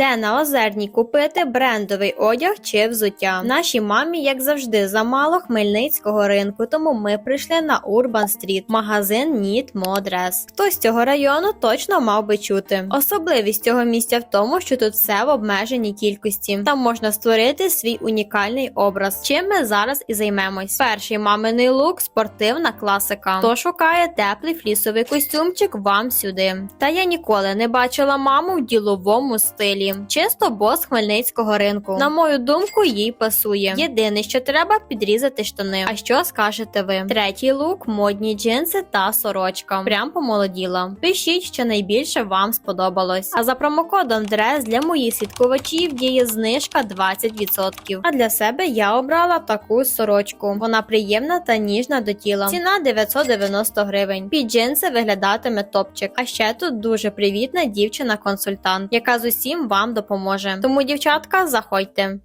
Де на озерній купити брендовий одяг чи взуття? Нашій мамі, як завжди, замало хмельницького ринку, тому ми прийшли на Urban Street, магазин Need Modress. Хтось з цього району точно мав би чути. Особливість цього місця в тому, що тут все в обмеженій кількості. Там можна створити свій унікальний образ. Чим ми зараз і займемось. Перший маминий лук спортивна класика. Хто шукає теплий флісовий костюмчик, вам сюди. Та я ніколи не бачила маму в діловому стилі. Чисто бос хмельницького ринку. На мою думку, їй пасує. Єдине, що треба підрізати штани. А що скажете ви? Третій лук модні джинси та сорочка. Прям помолоділа. Пишіть, що найбільше вам сподобалось. А за промокодом ДРЕС для моїх слідкувачів діє знижка 20%. А для себе я обрала таку сорочку. Вона приємна та ніжна до тіла. Ціна 990 гривень. Під джинси виглядатиме топчик. А ще тут дуже привітна дівчина-консультант, яка з усім вам допоможе. Тому, дівчатка, заходьте.